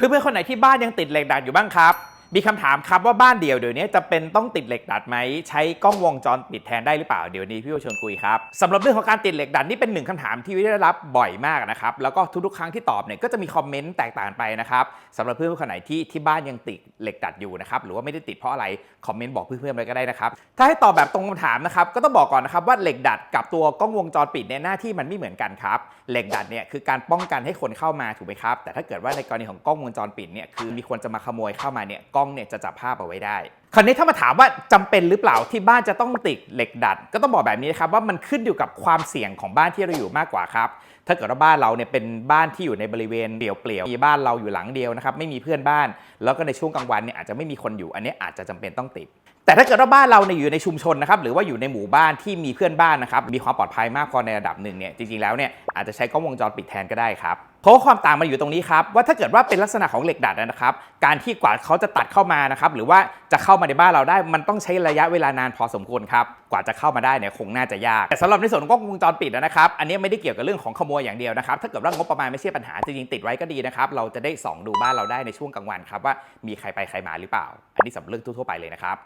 เพื่อนๆคนไหนที่บ้านยังติดเหล็กดัดอยู่บ้างครับ มีคำถามครับว่าบ้านเดี่ยวเดี๋ยวนี้จะเป็นต้องติดเหล็กดัดไหมใช้กล้องวงจรปิดแทนได้หรือเปล่าเดี๋ยวนี้พี่โอชวนคุยครับสำหรับเรื่องของการติดเหล็กดัดนี่เป็นหนึ่งคำถามที่วิได้รับบ่อยมากนะครับแล้วก็ทุกๆครั้งที่ตอบเนี่ยก็จะมีคอมเมนต์แตกต่างไปนะครับสำหรับเพื่อนๆคนไหนที่ที่บ้านยังติดเหล็กดัดอยู่นะครับหรือว่าไม่ได้ติดเพราะอะไรคอมเมนต์บอกเพื่อนๆไปก็ได้นะครับถ้าให้ตอบแบบตรงคำถามนะครับก็ต้องบอกก่อนนะครับว่าเหล็กดัดกับตัวกล้องวงจรปิดเนี่ยหน้าที่มันไม่เหมือนกันครับเหล็กดัดเนี่ยคือการป้องกันให้คนเข้ามาถูกไหมครับแต่ถ้าเกิดว่าในกรณีของกล้องวงจรปิดเนี่ยคือมีคนจะมาขโมยเข้ามาเนี่ยกล้องเนี่ยจะจับภาพเอาไว้ได้คราวนี้ถ้ามาถามว่าจำเป็นหรือเปล่าที่บ้านจะต้องติดเหล็กดัด ก็ต้องบอกแบบนี้ครับว่ามันขึ้นอยู่กับความเสี่ยงของบ้านที่เราอยู่มากกว่าครับถ้าเกิดว่าบ้านเราเนี่ยเป็นบ้านที่อยู่ในบริเวณเปลี่ยวๆมีบ้านเราอยู่หลังเดียวนะครับไม่มีเพื่อนบ้าน แล้วก็ในช่วงกลางวันเนี่ยอาจจะไม่มีคนอยู่อันนี้อาจจะจำเป็นต้องติด แต่ถ้าเกิดว่าบ้านเราเนี่ยอยู่ในชุมชนนะครับหรือว่าอยู่ในหมู่บ้านที่มีเพื่อนบ้านนะครับมีความปลอดภัยมากพอในระดับหนึ่งเนี่ยจริงๆแล้วเนี่ยอาจจะใช้กล้องวงจรปิดแทนก็ได้ครับเพราะความต่างมันอยู่ตรงนี้ครับว่าถ้าเกิดว่าเป็นลักษณะของเหล็กดัดนะครับ การที่กว่าเขาจะตัดเข้ามานะครับหรือว่าจะเข้ามาในบ้านเราได้ มันต้องใช้ระยะเวลานานพอสมควรครับกว่าจะเข้ามาได้เนี่ยคงน่าจะยาก แต่สำหรับในส่วนของกล้องวงจรปิดนะครับอันนี้ไม่ได้เกี่ยวกับเรื่องของขโมยอย่างเดียวนะครับถ้าเกิดว่างบประมาณไม่ใช่ปัญหาจริงๆติดไว้ก็ดีนะครับเราจะได้ส่องดูบ้านเราได้ในช่วงกลางวันครับว่ามีใครไปใครมาหรือเปล่า อันนี้สำหรับเรื่องทั่วไปเลยนะครับ